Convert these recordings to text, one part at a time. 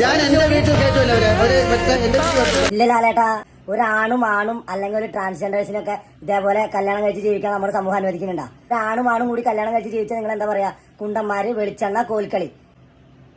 ഞാൻ എന്റെ വീട്ടിൽ കയറ്റുമല്ലോ അവർ. അവർ മറ്റേ എന്റെ വീട്ടിൽ കയറ്റും. ഇല്ല ലാലേട്ടാ ഒരു ആണും അല്ലെങ്കിൽ ഒരു ട്രാൻസ്ജെൻഡേഴ്സിനൊക്കെ ഇതേപോലെ കല്യാണം കഴിച്ച് ജീവിക്കാൻ നമ്മുടെ സമൂഹം അനുവദിക്കുന്നുണ്ടോ? ഒരു ആണും ആണും കൂടി കല്യാണം കഴിച്ച് ജീവിച്ചാൽ നിങ്ങൾ എന്താ പറയാ? കുണ്ടന്മാര് വെളിച്ചെണ്ണ കോൽക്കളി.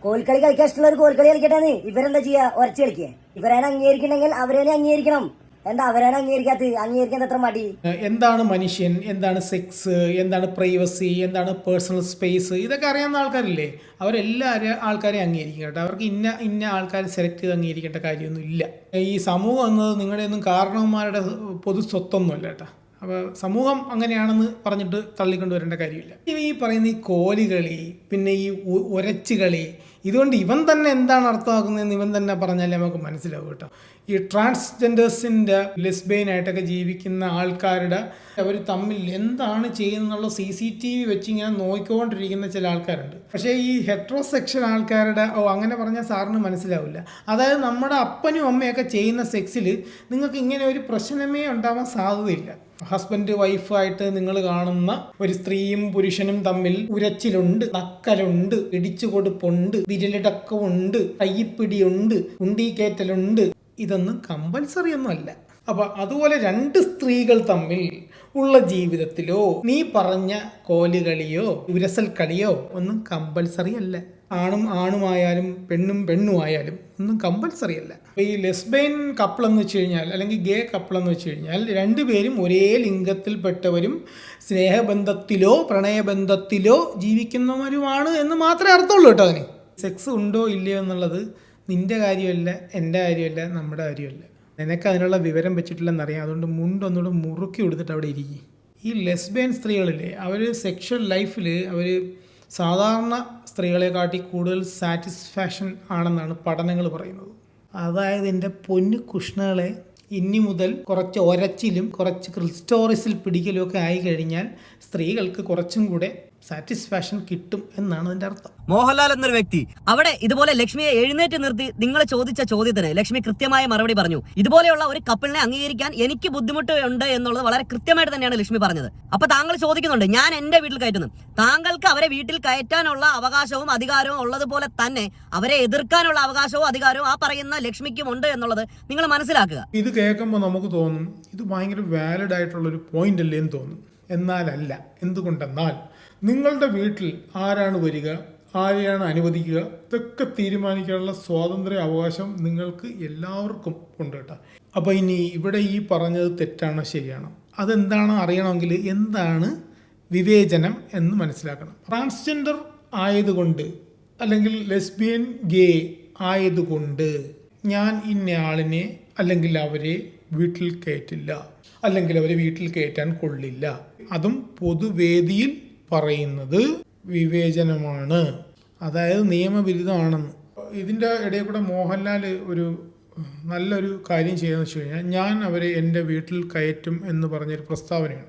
കോൽക്കളി കളിക്കാൻ ഇഷ്ടമുള്ള ഒരു കോൽക്കളി കളിക്കട്ടെ നീ ഇവരെന്താ ചെയ്യാ? ഉറച്ചു കളിക്കേ. ഇവരേനെ അംഗീകരിക്കണമെങ്കിൽ അവരേനെ അംഗീകരിക്കണം. എന്താ അവരാണ് അംഗീകരിക്കാത്ത അംഗീകരിക്കാൻ എത്ര മടി? എന്താണ് മനുഷ്യൻ? എന്താണ് സെക്സ് എന്താണ് പ്രൈവസി എന്താണ് പേഴ്സണൽ സ്പേസ് ഇതൊക്കെ അറിയാവുന്ന ആൾക്കാരില്ലേ? അവരെല്ലാവരും ആൾക്കാരെ അംഗീകരിക്കട്ടെ അവർക്ക് ഇന്ന ഇന്ന ആൾക്കാരെ സെലക്ട് ചെയ്ത് അംഗീകരിക്കേണ്ട കാര്യമൊന്നും ഇല്ല. ഈ സമൂഹം എന്നത് നിങ്ങളുടെ ഒന്നും കാരണവന്മാരുടെ പൊതു സ്വത്തൊന്നുമല്ല കേട്ടോ. അപ്പോൾ സമൂഹം അങ്ങനെയാണെന്ന് പറഞ്ഞിട്ട് തള്ളിക്കൊണ്ട് വരേണ്ട കാര്യമില്ല. ഈ പറയുന്ന ഈ കോലുകളി പിന്നെ ഈ ഉ- ഉരച്ച് കളി ഇതുകൊണ്ട് ഇവൻ തന്നെ എന്താണ് അർത്ഥമാക്കുന്നതെന്ന് ഇവൻ തന്നെ പറഞ്ഞാലേ നമുക്ക് മനസ്സിലാവും കേട്ടോ. ഈ ട്രാൻസ്ജെൻഡേഴ്സിന്റെ ലെസ്ബെയിനായിട്ടൊക്കെ ജീവിക്കുന്ന ആൾക്കാരുടെ അവർ തമ്മിൽ എന്താണ് ചെയ്യുന്നുള്ള സി സി ടി വി വെച്ച് ഇങ്ങനെ നോക്കിക്കൊണ്ടിരിക്കുന്ന ചില ആൾക്കാരുണ്ട്. പക്ഷേ ഈ ഹെട്രോസെക്ഷൽ ആൾക്കാരുടെ ഓ അങ്ങനെ പറഞ്ഞാൽ സാറിന് മനസ്സിലാവില്ല. അതായത് നമ്മുടെ അപ്പനും അമ്മയൊക്കെ ചെയ്യുന്ന സെക്സിൽ നിങ്ങൾക്ക് ഇങ്ങനെ ഒരു പ്രശ്നമേ ഉണ്ടാവാൻ സാധ്യതയില്ല. ഹസ്ബൻഡ് വൈഫായിട്ട് നിങ്ങൾ കാണുന്ന ഒരു സ്ത്രീയും പുരുഷനും തമ്മിൽ ഉരച്ചിലുണ്ട് നക്കലുണ്ട് ഇടിച്ചു കൊടുപ്പുണ്ട് വിരലിടക്കമുണ്ട് കയ്യിപ്പിടിയുണ്ട് ഉണ്ടീക്കേറ്റലുണ്ട് ഇതൊന്നും കമ്പൽസറി ഒന്നും അല്ല അപ്പൊ അതുപോലെ രണ്ട് സ്ത്രീകൾ തമ്മിൽ ഉള്ള ജീവിതത്തിലോ നീ പറഞ്ഞ കോലുകളിയോ ഉരസൽ കളിയോ ഒന്നും കമ്പൽസറി അല്ല ആണും ആണുമായാലും പെണ്ണും പെണ്ണും ആയാലും ഒന്നും കമ്പൽസറി അല്ല ഈ ലെസ്ബൈൻ കപ്പിൾ എന്ന് വെച്ച് കഴിഞ്ഞാൽ അല്ലെങ്കിൽ ഗേ കപ്പിൾ എന്ന് വെച്ച് കഴിഞ്ഞാൽ രണ്ടുപേരും ഒരേ ലിംഗത്തിൽപ്പെട്ടവരും സ്നേഹബന്ധത്തിലോ പ്രണയബന്ധത്തിലോ ജീവിക്കുന്നവരുമാണ് എന്ന് മാത്രമേ അർത്ഥമുള്ളൂ കേട്ടോ അതിന്. സെക്സ് ഉണ്ടോ ഇല്ലയോ എന്നുള്ളത് നിന്റെ കാര്യമല്ല എന്റെ കാര്യമല്ല നമ്മുടെ കാര്യമല്ല. നിനക്ക് അതിനുള്ള വിവരം വെച്ചിട്ടില്ലെന്നറിയാം അതുകൊണ്ട് മുണ്ടൊന്നുകൂടെ മുറുക്കി കൊടുത്തിട്ട് അവിടെ ഇരിക്കും. ഈ ലെസ്ബിയൻ സ്ത്രീകളില്ലേ അവർ സെക്ഷൽ ലൈഫിൽ അവർ സാധാരണ സ്ത്രീകളെക്കാട്ടി കൂടുതൽ സാറ്റിസ്ഫാക്ഷൻ ആണെന്നാണ് പഠനങ്ങൾ പറയുന്നത്. അതായത് എന്റെ പൊന്നു കുഷ്ണകളെ ഇനി മുതൽ കുറച്ച് ഒരച്ചിലും കുറച്ച് ക്രിസ്റ്റോറിസിൽ പിടിക്കലും ഒക്കെ ആയി കഴിഞ്ഞാൽ സ്ത്രീകൾക്ക് കുറച്ചും കൂടെ സാറ്റിസ്ഫാക്ഷൻ കിട്ടും എന്നാണ് അതിന്റെ അർത്ഥം. മോഹൻലാൽ എന്നൊരു വ്യക്തി. അവിടെ ഇതുപോലെ ലക്ഷ്മിയെ എഴുന്നേറ്റ് നിർത്തി നിങ്ങൾ ചോദിച്ച ചോദ്യത്തിന് ലക്ഷ്മി കൃത്യമായ മറുപടി പറഞ്ഞു. ഇതുപോലെയുള്ള ഒരു കപ്പിളിനെ അംഗീകരിക്കാൻ എനിക്ക് ബുദ്ധിമുട്ട് ഉണ്ട് എന്നുള്ളത് വളരെ കൃത്യമായിട്ട് തന്നെയാണ് ലക്ഷ്മി പറഞ്ഞത്. അപ്പൊ താങ്കൾ ചോദിക്കുന്നുണ്ട് ഞാൻ എന്റെ വീട്ടിൽ കയറ്റുന്നു. താങ്കൾക്ക് അവരെ വീട്ടിൽ കയറ്റാനുള്ള അവകാശവും അധികാരവും ഉള്ളതുപോലെ തന്നെ അവരെ എതിർക്കാനുള്ള അവകാശവും അധികാരവും ആ പറയുന്ന ലക്ഷ്മിക്കും ഉണ്ട് എന്നുള്ളത് നിങ്ങൾ മനസ്സിലാക്കുക. ഇത് കേൾക്കുമ്പോൾ നമുക്ക് തോന്നും ഇത് ഭയങ്കര വാലിഡ് ആയിട്ടുള്ള ഒരു പോയിന്റ് അല്ലേ എന്ന് തോന്നും. എന്നാലല്ല. എന്തുകൊണ്ടെന്നാൽ നിങ്ങളുടെ വീട്ടിൽ ആരാണ് വരിക ആരെയാണ് അനുവദിക്കുക ഇതൊക്കെ തീരുമാനിക്കാനുള്ള സ്വാതന്ത്ര്യ അവകാശം നിങ്ങൾക്ക് എല്ലാവർക്കും ഉണ്ട് കേട്ടോ. അപ്പോൾ ഇനി ഇവിടെ ഈ പറഞ്ഞത് തെറ്റാണോ ശരിയാണോ? അതെന്താണോ അറിയണമെങ്കിൽ എന്താണ് വിവേചനം എന്ന് മനസ്സിലാക്കണം. ട്രാൻസ്ജെൻഡർ ആയതുകൊണ്ട് അല്ലെങ്കിൽ ലെസ്ബിയൻ ഗേ ആയതുകൊണ്ട് ഞാൻ ഇന്നയാളിനെ അല്ലെങ്കിൽ അവരെ വീട്ടിൽ കയറ്റില്ല അല്ലെങ്കിൽ അവരെ വീട്ടിൽ കയറ്റാൻ കൊള്ളില്ല. അതും പൊതുവേദിയിൽ പറയുന്നത് വിവേചനമാണ്. അതായത് നിയമവിരുദ്ധമാണെന്ന് ഇതിന്റെ ഇടയിൽ കൂടെ മോഹൻലാൽ ഒരു നല്ലൊരു കാര്യം ചെയ്യുന്നത് വെച്ച് കഴിഞ്ഞാൽ ഞാൻ അവരെ എന്റെ വീട്ടിൽ കയറ്റും എന്ന് പറഞ്ഞൊരു പ്രസ്താവനയാണ്.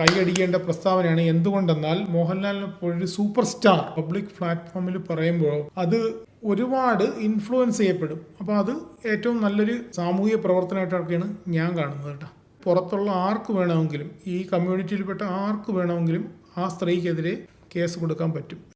കൈയടിക്കേണ്ട പ്രസ്താവനയാണ്. എന്തുകൊണ്ടെന്നാൽ മോഹൻലാലിനെ പോലൊരു സൂപ്പർ സ്റ്റാർ പബ്ലിക് പ്ലാറ്റ്ഫോമിൽ പറയുമ്പോൾ അത് ഒരുപാട് ഇൻഫ്ലുവൻസ് ചെയ്യപ്പെടും. അപ്പോൾ അത് ഏറ്റവും നല്ലൊരു സാമൂഹിക പ്രവർത്തനമായിട്ടൊക്കെയാണ് ഞാൻ കാണുന്നത് കേട്ടോ. പുറത്തുള്ള ആർക്ക് വേണമെങ്കിലും ഈ കമ്മ്യൂണിറ്റിയിൽപ്പെട്ട ആർക്ക് വേണമെങ്കിലും ആ സ്ത്രീക്കെതിരെ കേസ് കൊടുക്കാൻ പറ്റും.